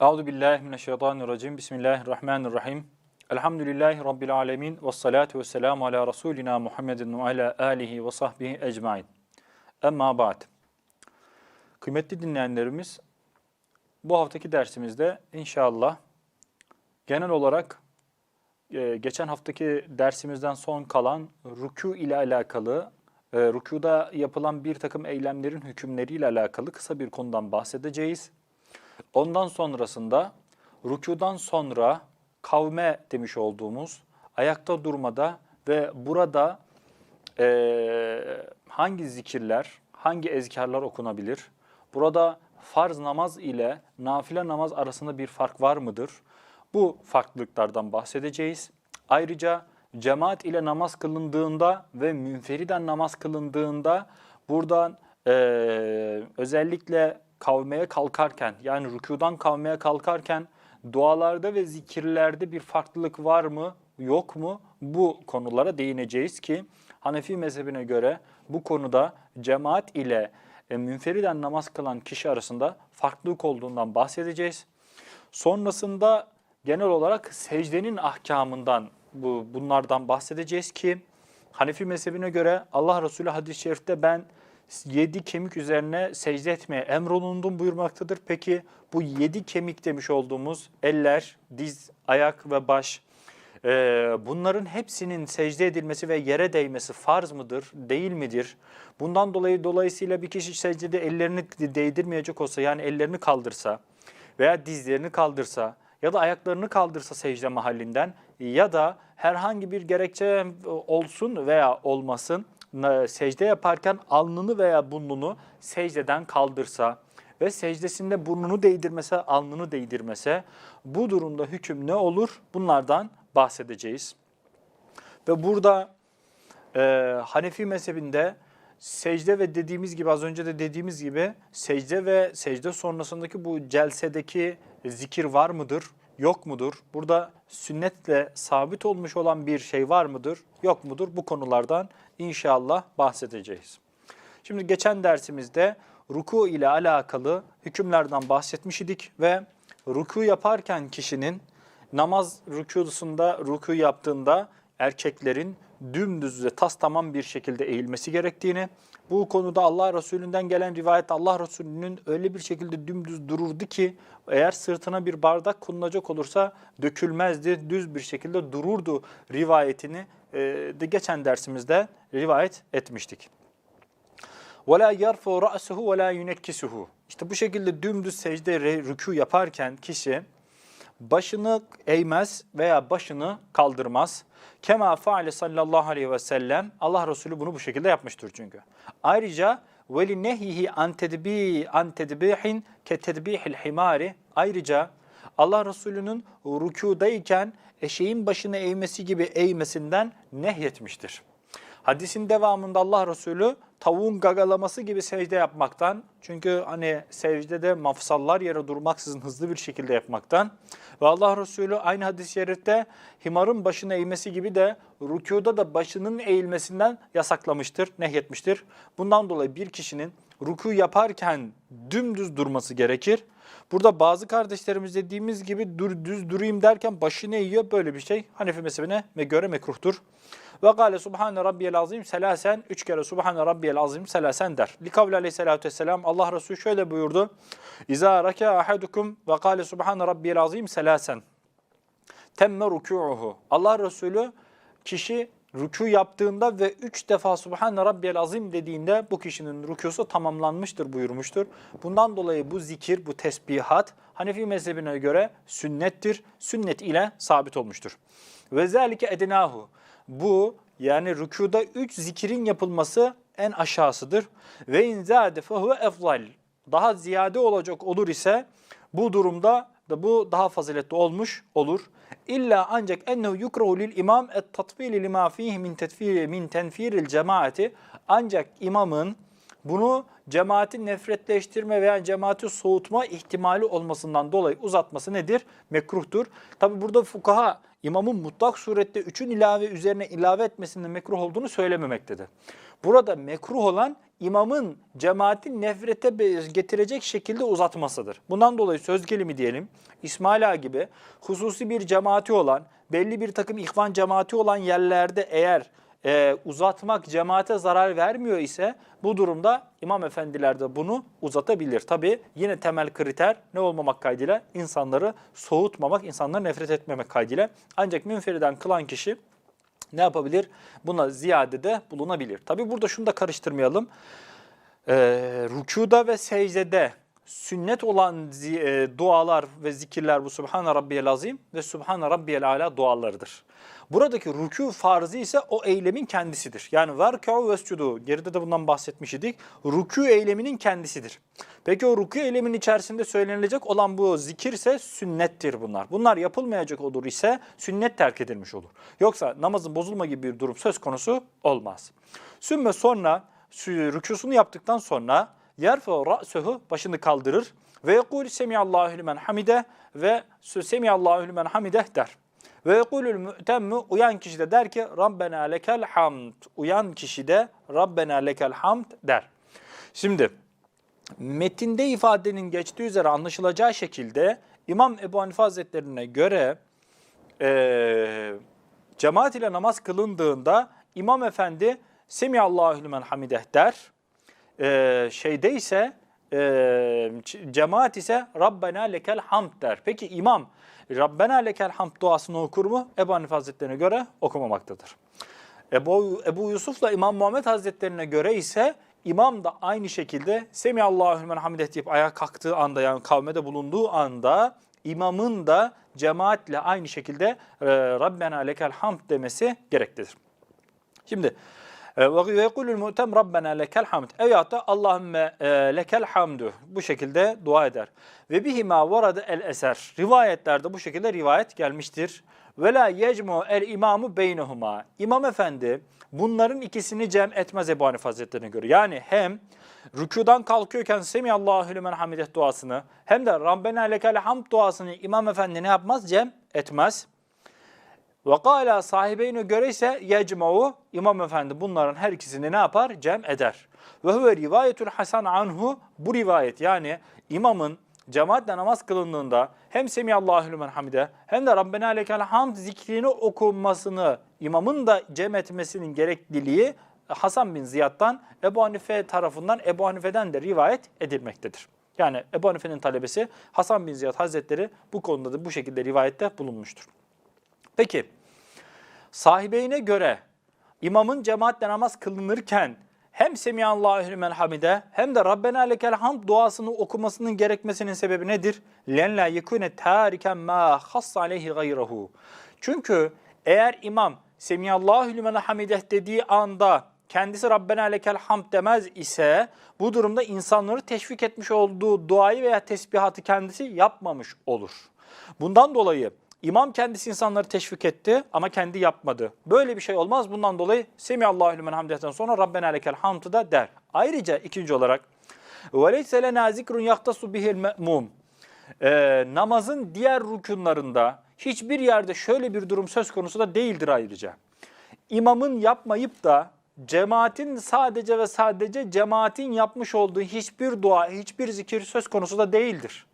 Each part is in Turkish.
Euzu billahi mineşşeytanirracim. Bismillahirrahmanirrahim. Elhamdülillahi rabbil alamin ve salatu vesselamu ala rasulina Muhammedin ve ala alihi ve sahbihi ecmaîn. Emma ba'd. Kıymetli dinleyenlerimiz, bu haftaki dersimizde inşallah genel olarak e, geçen haftaki dersimizden son kalan rükû ile alakalı, e, rükuda yapılan bir takım eylemlerin hükümleriyle alakalı kısa bir konudan bahsedeceğiz. Ondan sonrasında rükudan sonra kavme demiş olduğumuz ayakta durmada ve burada eee, hangi zikirler, hangi ezkarlar okunabilir? Burada farz namaz ile nafile namaz arasında bir fark var mıdır? Bu farklılıklardan bahsedeceğiz. Ayrıca cemaat ile namaz kılındığında ve münferiden namaz kılındığında buradan eee, özellikle kavmeye kalkarken yani rükudan kavmeye kalkarken dualarda ve zikirlerde bir farklılık var mı yok mu bu konulara değineceğiz ki Hanefi mezhebine göre bu konuda cemaat ile e, münferiden namaz kılan kişi arasında farklılık olduğundan bahsedeceğiz. Sonrasında genel olarak secdenin ahkamından bu bunlardan bahsedeceğiz ki Hanefi mezhebine göre Allah Resulü hadis-i şerifte ben yedi kemik üzerine secde etmeye emrolundum buyurmaktadır. Peki bu yedi kemik demiş olduğumuz eller, diz, ayak ve baş e, bunların hepsinin secde edilmesi ve yere değmesi farz mıdır, değil midir? Bundan dolayı dolayısıyla bir kişi secdede ellerini değdirmeyecek olsa yani ellerini kaldırsa veya dizlerini kaldırsa ya da ayaklarını kaldırsa secde mahallinden ya da herhangi bir gerekçe olsun veya olmasın secde yaparken alnını veya burnunu secdeden kaldırsa ve secdesinde burnunu değdirmese, alnını değdirmese bu durumda hüküm ne olur? Bunlardan bahsedeceğiz. Ve burada e, Hanefi mezhebinde secde ve dediğimiz gibi az önce de dediğimiz gibi secde ve secde sonrasındaki bu celsedeki zikir var mıdır? Yok mudur? Burada sünnetle sabit olmuş olan bir şey var mıdır? Yok mudur? Bu konulardan inşallah bahsedeceğiz. Şimdi geçen dersimizde ruku ile alakalı hükümlerden bahsetmiş idik ve ruku yaparken kişinin namaz rükûsunda ruku yaptığında erkeklerin dümdüz ve tas tamam bir şekilde eğilmesi gerektiğini, bu konuda Allah Resulü'nden gelen rivayet Allah Resulü'nün öyle bir şekilde dümdüz dururdu ki eğer sırtına bir bardak konulacak olursa dökülmezdi, düz bir şekilde dururdu rivayetini e, de geçen dersimizde rivayet etmiştik. وَلَا يَرْفُ رَأْسُهُ وَلَا يُنَكِّسُهُ İşte bu şekilde dümdüz secde re- rükû yaparken kişi başını eğmez veya başını kaldırmaz. Kema faale sallallahu aleyhi ve sellem Allah Resulü bunu bu şekilde yapmıştır çünkü. Ayrıca veli nehihi an tedbi an tedbihin ke tedbihil himari ayrıca Allah Resulü'nün rükudayken eşeğin başını eğmesi gibi eğmesinden nehyetmiştir. Hadisin devamında Allah Resulü tavuğun gagalaması gibi secde yapmaktan, çünkü hani secdede mafsallar yere durmaksızın hızlı bir şekilde yapmaktan ve Allah Resulü aynı hadis-i şerifte himarın başını eğmesi gibi de rükuda da başının eğilmesinden yasaklamıştır, nehyetmiştir. Bundan dolayı bir kişinin ruku yaparken dümdüz durması gerekir. Burada bazı kardeşlerimiz dediğimiz gibi dur, düz durayım derken başını eğiyor böyle bir şey. Hanefi mezhebine göre mekruhtur. Ve gale subhane rabbiyel azim selasen, üç kere subhane rabbiyel azim selasen der. Likavli aleyhissalatü vesselam Allah Resulü şöyle buyurdu. İza raka ahadukum ve gale subhane rabbiyel azim selasen. Temme rükû'uhu. Allah Resulü kişi rükû yaptığında ve üç defa Subhane Rabbiyel Azim dediğinde bu kişinin rükûsu tamamlanmıştır buyurmuştur. Bundan dolayı bu zikir, bu tesbihat Hanefi mezhebine göre sünnettir. Sünnet ile sabit olmuştur. Ve zelike edinahu. Bu yani rükuda üç zikirin yapılması en aşağısıdır. Ve in zâde fehuve efzal. Daha ziyade olacak olur ise bu durumda da bu daha faziletli olmuş olur. İlla ancak ennehu yukrahu lil imam et tatfili lima fihi min tetfiri min tenfiril cemaati ancak imamın bunu cemaati nefretleştirme veya cemaati soğutma ihtimali olmasından dolayı uzatması nedir? Mekruhtur. Tabi burada fukaha imamın mutlak surette üçün ilave üzerine ilave etmesinin mekruh olduğunu söylememektedir. Burada mekruh olan imamın cemaatin nefrete getirecek şekilde uzatmasıdır. Bundan dolayı söz gelimi diyelim İsmail Ağa gibi hususi bir cemaati olan, belli bir takım ihvan cemaati olan yerlerde eğer e, uzatmak cemaate zarar vermiyor ise bu durumda imam efendiler de bunu uzatabilir. Tabi yine temel kriter ne olmamak kaydıyla insanları soğutmamak, insanları nefret etmemek kaydıyla. Ancak münferiden kılan kişi ne yapabilir? Buna ziyade de bulunabilir. Tabi burada şunu da karıştırmayalım. Ee, rükuda ve secdede sünnet olan e, dualar ve zikirler bu Subhane Rabbiyel Azim ve Subhane Rabbiyel Ala dualarıdır. Buradaki rükû farzı ise o eylemin kendisidir. Yani verkâ'u vescudu, geride de bundan bahsetmiş idik. Rükû eyleminin kendisidir. Peki o rükû eyleminin içerisinde söylenilecek olan bu zikir ise sünnettir bunlar. Bunlar yapılmayacak olur ise sünnet terk edilmiş olur. Yoksa namazın bozulma gibi bir durum söz konusu olmaz. Sümme sonra rükûsunu yaptıktan sonra yerfe ra'suhu başını kaldırır ve yekul semiyallahu limen hamide ve semiyallahu limen hamide der. Ve yekulul mü'temmu uyan kişi de der ki Rabbena lekel hamd. Uyan kişi de Rabbena lekel hamd der. Şimdi metinde ifadenin geçtiği üzere anlaşılacağı şekilde İmam Ebu Hanife Hazretlerine göre eee cemaat ile namaz kılındığında İmam Efendi Semiyallahu limen hamideh der. Eee şeyde ise ç- cemaat ise Rabbena lekel hamd der. Peki imam Rabbena lekel hamd duasını okur mu? Ebu Hanife Hazretlerine göre okumamaktadır. Ebu, Ebu Yusuf'la İmam Muhammed Hazretlerine göre ise imam da aynı şekilde Semiyallahu limen hamideh deyip ayağa kalktığı anda yani kavmede bulunduğu anda imamın da cemaatle aynı şekilde e, Rabbena lekel hamd demesi gereklidir. Şimdi e, ve yekulul mu'tem Rabbena lekel hamd. Da Allahümme e, lekel hamdu. Bu şekilde dua eder. Ve bihima varada el eser. Rivayetlerde bu şekilde rivayet gelmiştir. Ve la yecmu el imamu beynehuma. İmam efendi bunların ikisini cem etmez Ebu Hanife Hazretleri'ne göre. Yani hem rükudan kalkıyorken Semiyallahu limen hamideh duasını hem de Rabbena lekel hamd duasını İmam efendi ne yapmaz? Cem etmez. Ve kâlâ sahibeyne göre ise yecma'u İmam Efendi bunların her ikisini ne yapar? Cem eder. Ve huve rivayetül hasan anhu bu rivayet yani imamın cemaatle namaz kılındığında hem Semiyallahu limen hamide hem de Rabbena lekel hamd zikrini okunmasını imamın da cem etmesinin gerekliliği Hasan bin Ziyad'dan Ebu Hanife tarafından Ebu Hanife'den de rivayet edilmektedir. Yani Ebu Hanife'nin talebesi Hasan bin Ziyad Hazretleri bu konuda da bu şekilde rivayette bulunmuştur. Peki sahibeyne göre imamın cemaatle namaz kılınırken hem Semiyallahu limen hamide hem de Rabbena lekel hamd duasını okumasının gerekmesinin sebebi nedir? Len la yekune tariken ma hass aleyhi gayrehu. Çünkü eğer imam Semiyallahu limen hamide dediği anda kendisi Rabbena lekel hamd demez ise bu durumda insanları teşvik etmiş olduğu duayı veya tesbihatı kendisi yapmamış olur. Bundan dolayı İmam kendisi insanları teşvik etti ama kendi yapmadı. Böyle bir şey olmaz. Bundan dolayı Semiyallahu limen hamdeten sonra Rabbena lekel hamdı da der. Ayrıca ikinci olarak وَلَيْسَ لَنَا ذِكْرٌ يَخْتَصُ بِهِ الْمَأْمُومِ Ee, namazın diğer rükunlarında hiçbir yerde şöyle bir durum söz konusu da değildir ayrıca. İmamın yapmayıp da cemaatin sadece ve sadece cemaatin yapmış olduğu hiçbir dua, hiçbir zikir söz konusu da değildir.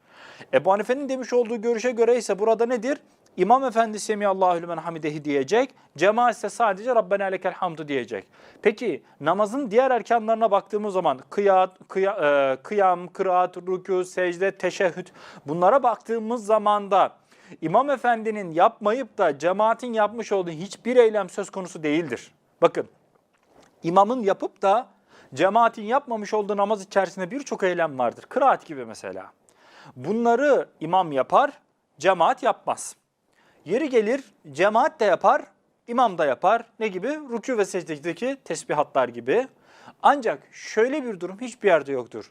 Ebu Hanife'nin demiş olduğu görüşe göre ise burada nedir? İmam Efendi Semiyallahu limen hamidehi diyecek. Cemaat ise sadece Rabbena lekel hamdu diyecek. Peki namazın diğer erkanlarına baktığımız zaman kıyat, kıya, e, kıyam, kıraat, rükû, secde, teşehhüd bunlara baktığımız zaman da İmam Efendi'nin yapmayıp da cemaatin yapmış olduğu hiçbir eylem söz konusu değildir. Bakın imamın yapıp da cemaatin yapmamış olduğu namaz içerisinde birçok eylem vardır. Kıraat gibi mesela. Bunları imam yapar, cemaat yapmaz. Yeri gelir cemaat de yapar, imam da yapar. Ne gibi? Rükû ve secdedeki tesbihatlar gibi. Ancak şöyle bir durum hiçbir yerde yoktur.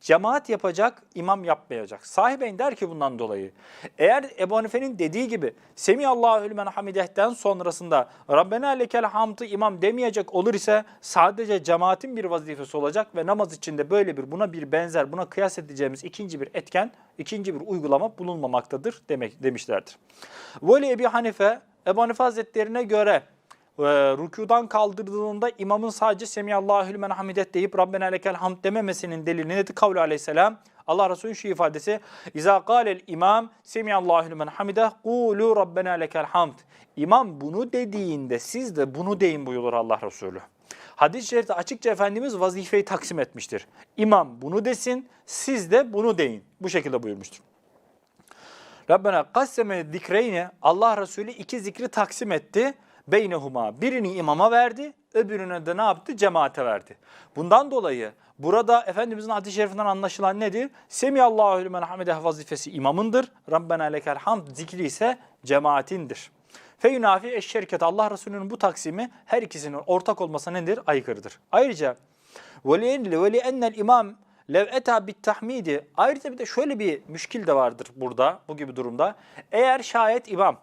Cemaat yapacak, imam yapmayacak. Sahibeyn der ki bundan dolayı. Eğer Ebu Hanife'nin dediği gibi Semiyallahu limen hamideh'ten sonrasında Rabbena lekel hamdı imam demeyecek olur ise sadece cemaatin bir vazifesi olacak ve namaz içinde böyle bir buna bir benzer buna kıyas edeceğimiz ikinci bir etken, ikinci bir uygulama bulunmamaktadır demek demişlerdir. Veli Ebi Hanife, Ebu Hanife Hazretlerine göre e, rükudan kaldırdığında imamın sadece Semiyallahu lümen hamidet deyip Rabbena lekel hamd dememesinin delili nedir? Kavlu aleyhisselam. Allah Resulü'nün şu ifadesi İza kâlel imam Semiyallahu lümen hamide kulu Rabbena lekel hamd. İmam bunu dediğinde siz de bunu deyin buyurur Allah Resulü. Hadis-i şerifte açıkça Efendimiz vazifeyi taksim etmiştir. İmam bunu desin, siz de bunu deyin. Bu şekilde buyurmuştur. Rabbena kasseme zikreyne Allah Resulü iki zikri taksim etti. Beynehuma birini imama verdi, öbürüne de ne yaptı? Cemaate verdi. Bundan dolayı burada Efendimizin hadis-i şerifinden anlaşılan nedir? Semiyallahu lümen hamide vazifesi imamındır. Rabbena lekel hamd zikri ise cemaatindir. Feyunafi eşşerket Allah Resulü'nün bu taksimi her ikisinin ortak olması nedir? Aykırıdır. Ayrıca veli ennel imam lev eta bit tahmidi ayrıca bir de şöyle bir müşkil de vardır burada bu gibi durumda. Eğer şayet imam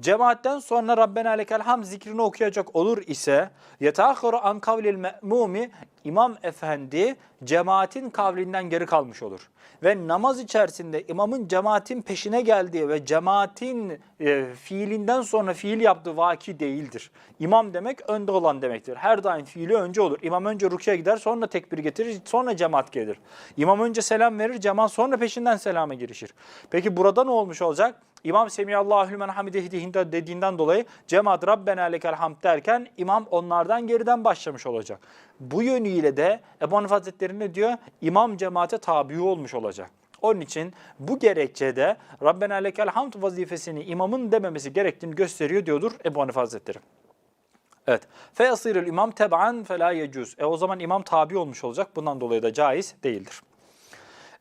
cemaatten sonra Rabbena lekel ham zikrini okuyacak olur ise yetahharu an kavlil me'mumi imam efendi cemaatin kavlinden geri kalmış olur. Ve namaz içerisinde imamın cemaatin peşine geldiği ve cemaatin e, fiilinden sonra fiil yaptığı vaki değildir. İmam demek önde olan demektir. Her daim fiili önce olur. İmam önce rukiye gider sonra tekbir getirir sonra cemaat gelir. İmam önce selam verir cemaat sonra peşinden selama girişir. Peki burada ne olmuş olacak? İmam Semiyallahu lümen hamidehi dediğinden dolayı cemaat Rabbena lekel hamd derken imam onlardan geriden başlamış olacak. Bu yönüyle de Ebu Hanife Hazretleri ne diyor? İmam cemaate tabi olmuş olacak. Onun için bu gerekçede Rabbena lekel hamd vazifesini imamın dememesi gerektiğini gösteriyor diyordur Ebu Hanife Hazretleri. Evet. Feyasirul imam teb'an fela yecuz. E o zaman imam tabi olmuş olacak. Bundan dolayı da caiz değildir.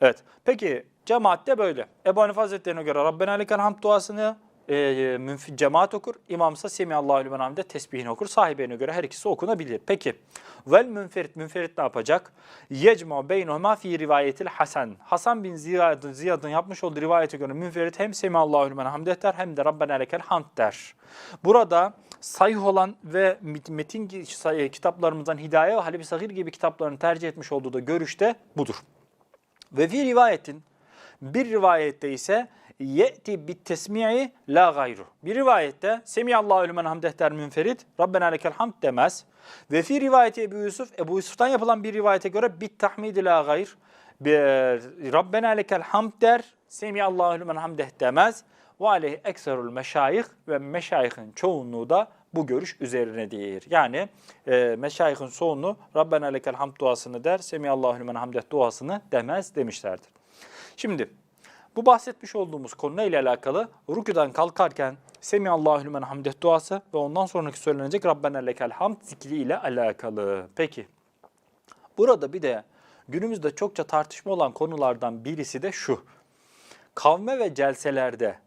Evet. Peki cemaatte böyle. Ebu Hanife Hazretleri'ne göre Rabbena lekel hamd duasını e, münf- cemaat okur. İmamsa Semiyallahu limen hamde tesbihini okur. Sahibine göre her ikisi okunabilir. Peki vel münferit münferit ne yapacak? Yecma beynehuma fi rivayetil Hasan. Hasan bin Ziyad'ın Ziyad'ın yapmış olduğu rivayete göre münferit hem Semiyallahu limen hamde der hem de Rabbena lekel hamd der. Burada sayh olan ve metin ki- kitaplarımızdan Hidaye ve Halebi Sagir gibi kitaplarını tercih etmiş olduğu da görüşte budur. Ve fi rivayetin bir rivayette ise ye'ti bit tesmi'i la gayru. Bir rivayette Semiyallahu lümen hamdeh der münferit, Rabbena lekel hamd demez. Ve fi rivayeti Ebu Yusuf, Ebu Yusuf'tan yapılan bir rivayete göre bit tahmidi la gayr. Rabbena lekel hamd der, Semiyallahu lümen hamdeh demez. Ve aleyhi ekserul meşayih ve meşayihin çoğunluğu da bu görüş üzerinedir. Yani e, meşayihin çoğunluğu Rabbena lekel hamd duasını der, Semiyallahu lümen hamdeh duasını demez demişlerdir. Şimdi bu bahsetmiş olduğumuz konuyla ile alakalı rüküden kalkarken Semiyallahu lümen hamdeh duası ve ondan sonraki söylenecek Rabbena lekel hamd zikri ile alakalı. Peki burada bir de günümüzde çokça tartışma olan konulardan birisi de şu. Kavme ve celselerde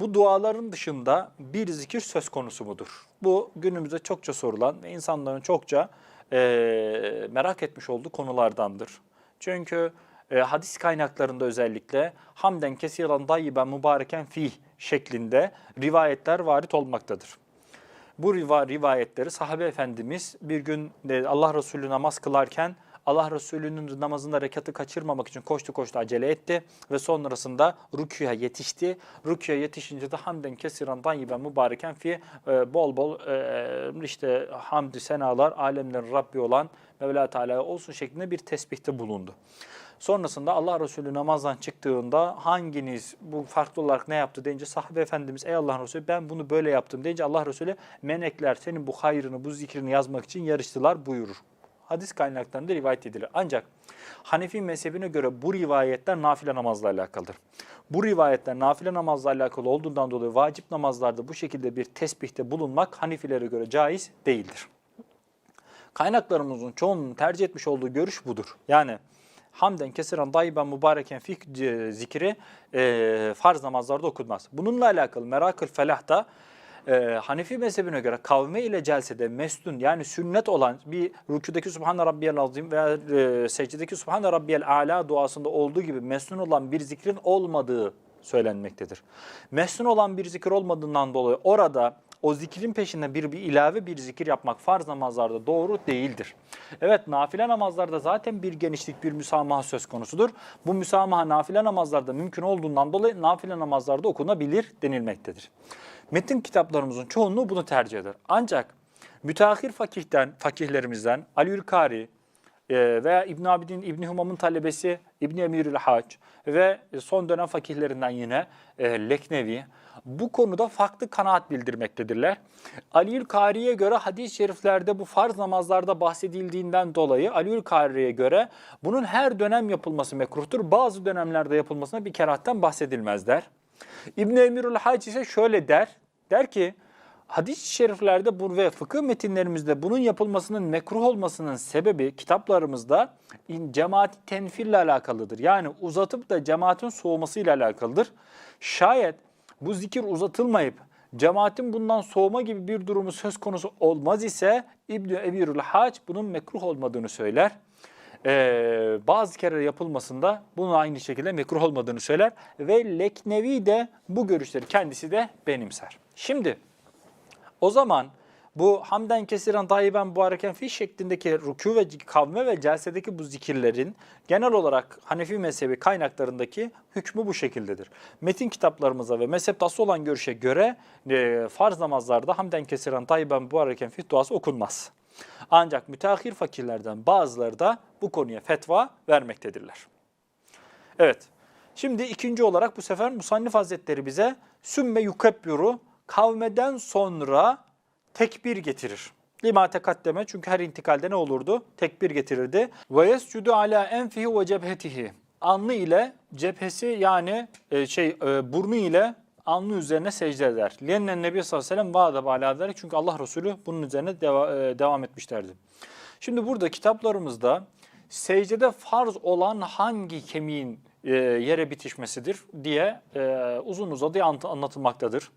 bu duaların dışında bir zikir söz konusu mudur? Bu günümüzde çokça sorulan ve insanların çokça eee, merak etmiş olduğu konulardandır. Çünkü e, hadis kaynaklarında özellikle hamden kesiran dayyiben mübareken fih şeklinde rivayetler varit olmaktadır. Bu riva- rivayetleri sahabe efendimiz bir gün e, Allah Resulü namaz kılarken Allah Resulü'nün namazında rekatı kaçırmamak için koştu koştu acele etti ve sonrasında rüküye yetişti. Rüküye yetişince de hamden kesiran tayyiben mübareken fi e, bol bol e, işte hamdü senalar alemlerin Rabbi olan Mevla Teala olsun şeklinde bir tesbihte bulundu. Sonrasında Allah Resulü namazdan çıktığında hanginiz bu farklı olarak ne yaptı deyince sahabe efendimiz ey Allah Resulü ben bunu böyle yaptım deyince Allah Resulü melekler senin bu hayrını bu zikrini yazmak için yarıştılar buyurur. Hadis kaynaklarında rivayet edilir. Ancak Hanefi mezhebine göre bu rivayetler nafile namazla alakalıdır. Bu rivayetler nafile namazla alakalı olduğundan dolayı vacip namazlarda bu şekilde bir tesbihte bulunmak Hanefilere göre caiz değildir. Kaynaklarımızın çoğunun tercih etmiş olduğu görüş budur. Yani hamden kesiren dayyiben mübareken fik e, zikri e, farz namazlarda okunmaz. Bununla alakalı Merakül Felah'ta e, Hanefi mezhebine göre kavme ile celsede mesnun yani sünnet olan bir rüküdeki Subhane Rabbiyel Azim veya e, secdedeki Subhane Rabbiyel Ala duasında olduğu gibi mesnun olan bir zikrin olmadığı söylenmektedir. Mesnun olan bir zikir olmadığından dolayı orada o zikrin peşinde bir, bir ilave bir zikir yapmak farz namazlarda doğru değildir. Evet nafile namazlarda zaten bir genişlik bir müsamaha söz konusudur. Bu müsamaha nafile namazlarda mümkün olduğundan dolayı nafile namazlarda okunabilir denilmektedir. Metin kitaplarımızın çoğunluğu bunu tercih eder. Ancak Müteahhir fakihten, fakihlerimizden Aliül Kari e, veya İbn Abidin İbn Humam'ın talebesi İbn Emirül Hac ve son dönem fakihlerinden yine e, Leknevi bu konuda farklı kanaat bildirmektedirler. Aliül Kari'ye göre hadis-i şeriflerde bu farz namazlarda bahsedildiğinden dolayı Aliül Kari'ye göre bunun her dönem yapılması mekruhtur. Bazı dönemlerde yapılmasına bir kerahatten bahsedilmez der. İbn-i Emirül Hac ise şöyle der. Der ki hadis-i şeriflerde bu ve fıkıh metinlerimizde bunun yapılmasının mekruh olmasının sebebi kitaplarımızda cemaati tenfille alakalıdır. Yani uzatıp da cemaatin soğumasıyla alakalıdır. Şayet bu zikir uzatılmayıp cemaatin bundan soğuma gibi bir durumu söz konusu olmaz ise İbn-i Emirül Hac bunun mekruh olmadığını söyler. Ee, bazı kere yapılmasında bunun aynı şekilde mekruh olmadığını söyler ve Leknevi de bu görüşleri kendisi de benimser. Şimdi o zaman bu hamden kesiren tayyiben mübareken fi şeklindeki rükû ve kavme ve celsedeki bu zikirlerin genel olarak Hanefi mezhebi kaynaklarındaki hükmü bu şekildedir. Metin kitaplarımıza ve mezhepte asıl olan görüşe göre e, farz namazlarda hamden kesiren tayyiben mübareken fi duası okunmaz. Ancak müteahhir fakirlerden bazıları da bu konuya fetva vermektedirler. Evet. Şimdi ikinci olarak bu sefer Musannif Hazretleri bize sümme yukebbiru kavmeden sonra tekbir getirir. Lima tekaddeme çünkü her intikalde ne olurdu? Tekbir getirirdi. Ve yescudu ala enfihi ve cephetihi. Alnı ile cephesi yani e, şey e, burnu ile alnı üzerine secde eder. Liyennen Nebi sallallahu aleyhi ve sellem vaada çünkü Allah Resulü bunun üzerine deva- e, devam etmişlerdi. Şimdi burada kitaplarımızda secdede farz olan hangi kemiğin e, yere bitişmesidir diye e, uzun uzadıya anlatılmaktadır.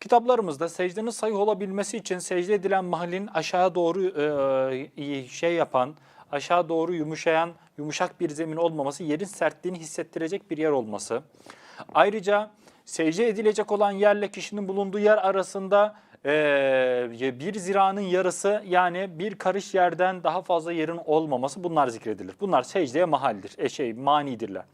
Kitaplarımızda secdenin sayı olabilmesi için secde edilen mahallin aşağı doğru e, şey yapan, aşağı doğru yumuşayan, yumuşak bir zemin olmaması, yerin sertliğini hissettirecek bir yer olması. Ayrıca secde edilecek olan yerle kişinin bulunduğu yer arasında bir ziranın yarısı yani bir karış yerden daha fazla yerin olmaması bunlar zikredilir. Bunlar secdeye mahaldir, e, şey manidirler.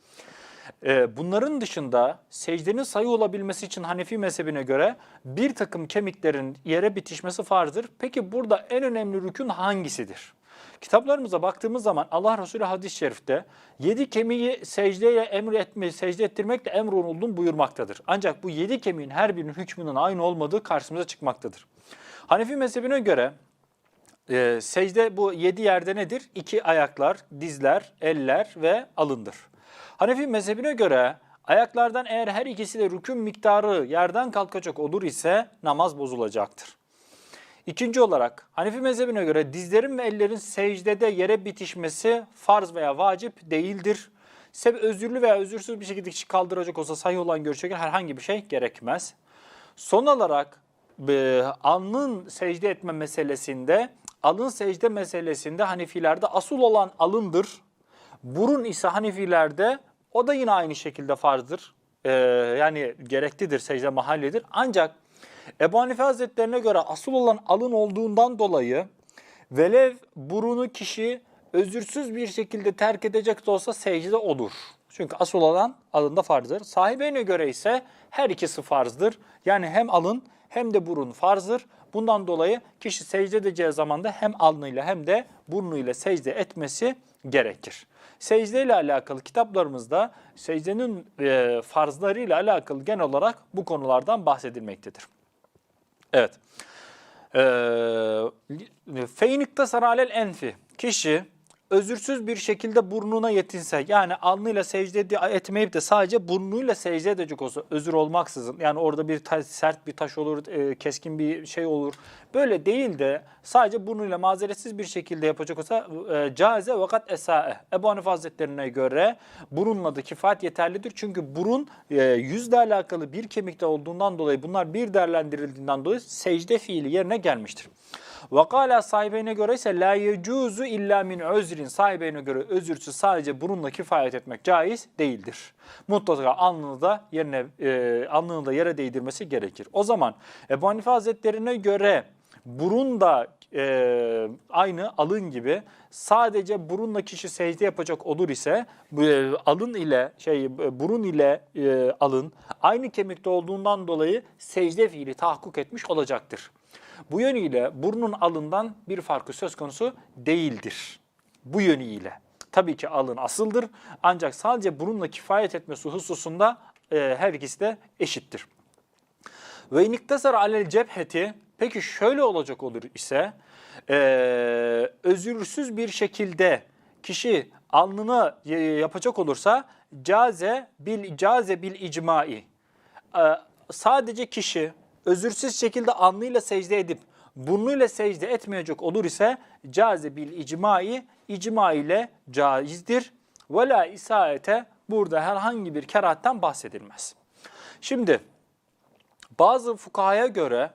Ee, bunların dışında secdenin sayı olabilmesi için Hanefi mezhebine göre bir takım kemiklerin yere bitişmesi farzdır. Peki burada en önemli rükün hangisidir? Kitaplarımıza baktığımız zaman Allah Resulü hadis-i şerifte yedi kemiği secdeye emir etme, secde ettirmekle emrolundum buyurmaktadır. Ancak bu yedi kemiğin her birinin hükmünün aynı olmadığı karşımıza çıkmaktadır. Hanefi mezhebine göre e, secde bu yedi yerde nedir? İki ayaklar, dizler, eller ve alındır. Hanefi mezhebine göre ayaklardan eğer her ikisi de rükün miktarı yerden kalkacak olur ise namaz bozulacaktır. İkinci olarak Hanefi mezhebine göre dizlerin ve ellerin secdede yere bitişmesi farz veya vacip değildir. Sebe özürlü veya özürsüz bir şekilde kişi kaldıracak olsa sahih olan görüşe göre herhangi bir şey gerekmez. Son olarak e, alnın secde etme meselesinde, alın secde meselesinde Hanefilerde asıl olan alındır. Burun ise Hanefilerde o da yine aynı şekilde farzdır. Ee, yani gereklidir, secde mahallidir. Ancak Ebu Hanife Hazretlerine göre asıl olan alın olduğundan dolayı velev burunu kişi özürsüz bir şekilde terk edecek de olsa secde olur. Çünkü asıl olan alında farzdır. Sahibine göre ise her ikisi farzdır. Yani hem alın hem de burun farzdır. Bundan dolayı kişi secde edeceği zaman da hem alnıyla hem de burnuyla secde etmesi gerekir. Secde ile alakalı kitaplarımızda secdenin e, farzlarıyla alakalı genel olarak bu konulardan bahsedilmektedir. Evet. Feynikte saralel enfi. Kişi özürsüz bir şekilde burnuna yetinse yani alnıyla secde etmeyip de sadece burnuyla secde edecek olsa özür olmaksızın yani orada bir taş, sert bir taş olur, e, keskin bir şey olur. Böyle değil de sadece burnuyla mazeretsiz bir şekilde yapacak olsa e, caize vakat esae. Ebu Hanife Hazretlerine göre burunla da kifayet yeterlidir. Çünkü burun e, yüzle alakalı bir kemikte olduğundan dolayı bunlar bir değerlendirildiğinden dolayı secde fiili yerine gelmiştir. Vakala sahibine göre ise la yecuzu illa min özrin sahibine göre özürsüz sadece burunla kifayet etmek caiz değildir. Mutlaka alnını da yerine e, alnını da yere değdirmesi gerekir. O zaman Ebu Hanife Hazretlerine göre burun da e, aynı alın gibi sadece burunla kişi secde yapacak olur ise e, alın ile şey e, burun ile e, alın aynı kemikte olduğundan dolayı secde fiili tahakkuk etmiş olacaktır. Bu yönüyle burnun alından bir farkı söz konusu değildir. Bu yönüyle. Tabii ki alın asıldır ancak sadece burunla kifayet etmesi hususunda e, her ikisi de eşittir. Ve iniktasar alel cepheti peki şöyle olacak olur ise e, özürsüz bir şekilde kişi alnına yapacak olursa caze bil caze bil icmai e, sadece kişi özürsüz şekilde alnıyla secde edip burnuyla secde etmeyecek olur ise caze bil icmai icma ile caizdir. Ve la isaete burada herhangi bir kerahattan bahsedilmez. Şimdi bazı fukahaya göre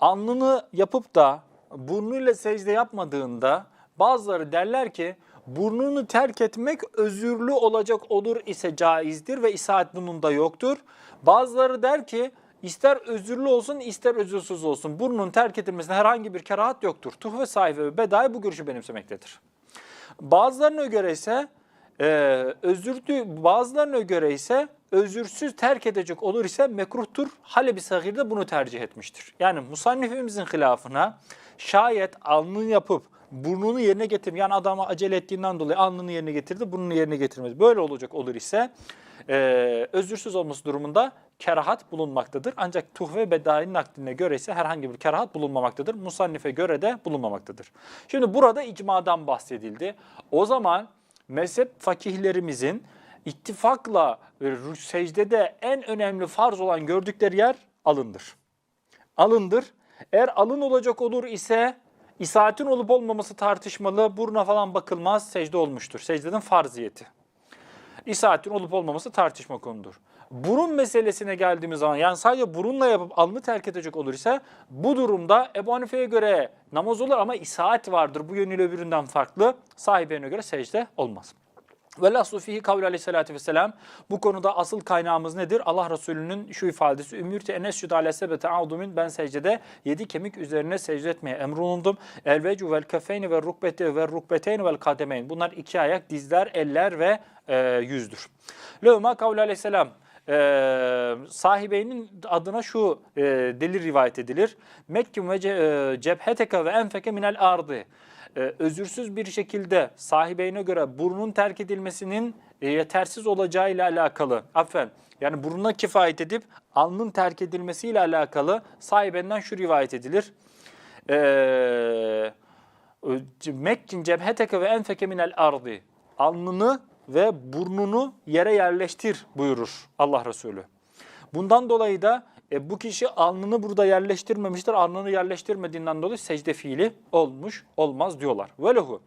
alnını yapıp da burnuyla secde yapmadığında bazıları derler ki burnunu terk etmek özürlü olacak olur ise caizdir ve isaat bunun da yoktur. Bazıları der ki ister özürlü olsun ister özürsüz olsun burnunun terk edilmesine herhangi bir kerahat yoktur. Tuhfe sahibi ve bedai bu görüşü benimsemektedir. Bazılarına göre ise e, özürlü, bazılarına göre ise özürsüz terk edecek olur ise mekruhtur. Halebi Sagir de bunu tercih etmiştir. Yani musannifimizin hilafına şayet alnını yapıp burnunu yerine getirip yani adama acele ettiğinden dolayı alnını yerine getirdi, burnunu yerine getirmez. Böyle olacak olur ise e, özürsüz olması durumunda kerahat bulunmaktadır. Ancak tuhve bedai nakline göre ise herhangi bir kerahat bulunmamaktadır. Musannife göre de bulunmamaktadır. Şimdi burada icmadan bahsedildi. O zaman mezhep fakihlerimizin ittifakla secdede en önemli farz olan gördükleri yer alındır. Alındır. Eğer alın olacak olur ise isaatin olup olmaması tartışmalı. Buruna falan bakılmaz. Secde olmuştur. Secdenin farziyeti. İsaatin olup olmaması tartışma konudur. Burun meselesine geldiğimiz zaman yani sadece burunla yapıp alnı terk edecek olur ise bu durumda Ebu Hanife'ye göre namaz olur ama isaat vardır. Bu yönüyle öbüründen farklı. Sahibine göre secde olmaz. Ve laslu fihi kavli aleyhissalatü vesselam. Bu konuda asıl kaynağımız nedir? Allah Resulü'nün şu ifadesi. Ümürte enes ala sebete audumin. Ben secdede yedi kemik üzerine secde etmeye emrolundum. El vecu vel kefeyni ve rukbete ve rukbeteyni vel kademeyn. Bunlar iki ayak, dizler, eller ve e, yüzdür. Levma kavli aleyhisselam e, sahibeynin adına şu e, delil rivayet edilir. Mekkim ve ce- e, ve enfeke minel ardı. E, özürsüz bir şekilde sahibeyine göre burnun terk edilmesinin e, yetersiz olacağıyla alakalı. Affen. Yani burnuna kifayet edip alnın terk edilmesiyle alakalı sahibenden şu rivayet edilir. Eee Mekkin cebheteke ve enfeke minel ardı. Alnını ve burnunu yere yerleştir buyurur Allah Resulü. Bundan dolayı da e, bu kişi alnını burada yerleştirmemiştir. Alnını yerleştirmediğinden dolayı secde fiili olmuş olmaz diyorlar. Velehu.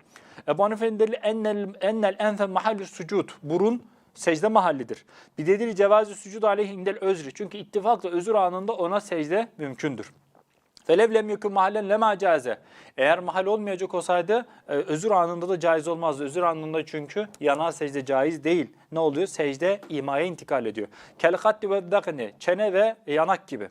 Ebu Hanife'nin delili ennel, ennel enfe mahalli sucud. Burun secde mahallidir. Bir dedili cevazi sucud aleyhi indel özri. Çünkü ittifakla özür anında ona secde mümkündür. Felev lem yekun mahallen lema caze. Eğer mahal olmayacak olsaydı e, özür anında da caiz olmazdı. Özür anında çünkü yana secde caiz değil. Ne oluyor? Secde imaya intikal ediyor. Kel haddi ve dakni. Çene ve yanak gibi.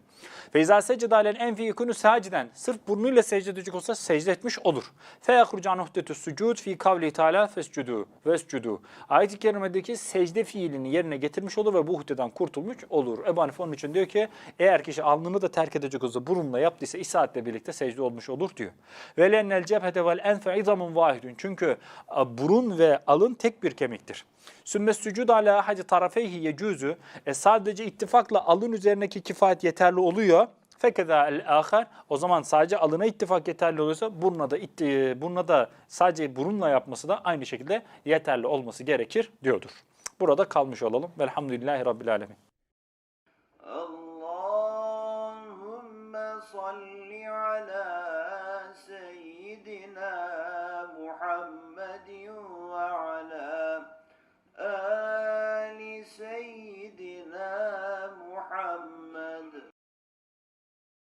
Feyza secdalen en fi yekunu saciden. Sırf burnuyla secde edecek olsa secde etmiş olur. Fe yahrucan uhdetü sucud fi kavli teala fescudu vescudu. Ayet-i kerimedeki secde fiilini yerine getirmiş olur ve bu uhdeden kurtulmuş olur. Ebu Hanife onun için diyor ki eğer kişi alnını da terk edecek olsa burunla yaptıysa saatle birlikte secde olmuş olur diyor. Ve lennel cephete vel enfe izamun vahidun. Çünkü e, burun ve alın tek bir kemiktir. Sümme sücud ala hacı tarafeyhi yecüzü. E, sadece ittifakla alın üzerindeki kifayet yeterli oluyor. Fekeda el ahar o zaman sadece alına ittifak yeterli oluyorsa buruna da itti, e, buruna da sadece burunla yapması da aynı şekilde yeterli olması gerekir diyordur. Burada kalmış olalım. Velhamdülillahi Rabbil Alemin. Allahümme salli ala seyyidina